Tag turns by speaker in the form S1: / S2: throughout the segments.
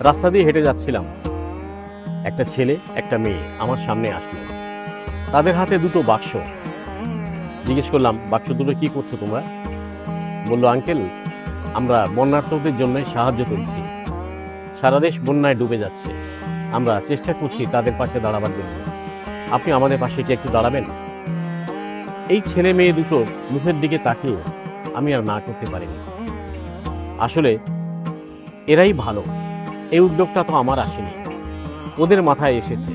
S1: রাস্তা দিয়ে হেঁটে যাচ্ছিলাম। একটা ছেলে, একটা মেয়ে আমার সামনে আসলো। তাদের হাতে দুটো বাক্স। জিজ্ঞেস করলাম, বাক্স দুটো কি করছ তোমরা? বলল, আঙ্কেল, আমরা বন্যার্থদের জন্য সাহায্য করছি। সারা দেশ বন্যায় ডুবে যাচ্ছে। আমরা চেষ্টা করছি তাদের পাশে দাঁড়াবার জন্য। আপনি আমাদের পাশে কি একটু দাঁড়াবেন? এই ছেলে মেয়ে দুটো মুখের দিকে তাকিয়ে আমি আর না করতে পারিনি। আসলে এরাই ভালো। এই উদ্যোগটা তো আমার আসেনি। ওদের মাথায় এসেছে।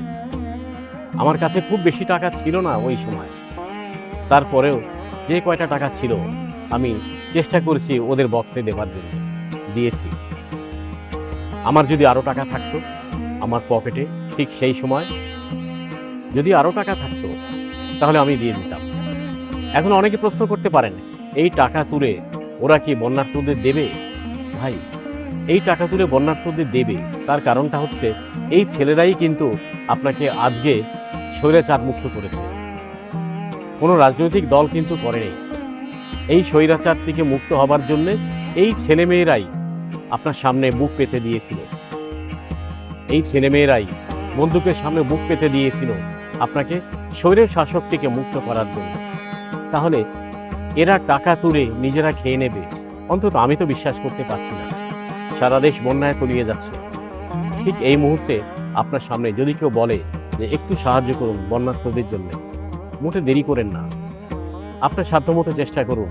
S1: আমার কাছে খুব বেশি টাকা ছিল না ওই সময়। তারপরেও যে কয়টা টাকা ছিল, আমি চেষ্টা করেছি ওদের বক্সে দেওয়ার জন্য। দিয়েছি। আমার যদি আরও টাকা থাকতো, আমার পকেটে ঠিক সেই সময় যদি আরও টাকা থাকতো, তাহলে আমি দিয়ে দিতাম। এখন অনেকে প্রশ্ন করতে পারেন, এই টাকা তুলে ওরা কি বন্যার্থদের দেবে? ভাই এই টাকা তুলে বন্যার্থদের দেবে, তার কারণটা হচ্ছে এই ছেলেরাই কিন্তু আপনাকে আজকে স্বৈরাচার মুক্ত করেছে। কোনো রাজনৈতিক দল কিন্তু করেনি এই স্বৈরাচার থেকে মুক্ত হবার জন্যে এই ছেলেমেয়েরাই আপনার সামনে বুক পেতে দিয়েছিল। এই ছেলেমেয়েরাই বন্দুকের সামনে বুক পেতে দিয়েছিল আপনাকে স্বৈরের শাসক থেকে মুক্ত করার জন্য। তাহলে এরা টাকা তুলে নিজেরা খেয়ে নেবে। অন্তত আমি তো বিশ্বাস করতে পারছি না। সারা দেশ বন্যায় তলিয়ে যাচ্ছে। ঠিক এই মুহূর্তে আপনার সামনে যদি কেউ বলে যে একটু সাহায্য করুন বন্যার্থদের জন্য, মোটে দেরি করেন না। আপনার সাধ্যমতো চেষ্টা করুন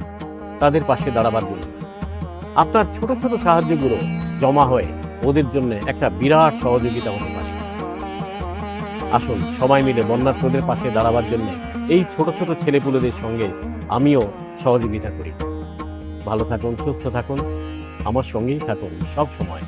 S1: তাদের পাশে দাঁড়াবার জন্য। আপনার ছোট ছোট সাহায্যগুলো জমা হয়ে ওদের জন্য একটা বিরাট সহযোগিতা হতে পারে। আসুন সবাই মিলে বন্যার্থদের পাশে দাঁড়াবার জন্য এই ছোট ছোট ছেলেপুলেদের সঙ্গে আমিও সহযোগিতা করি। ভালো থাকুন, সুস্থ থাকুন। আমার সঙ্গেই থাকুন সব সময়।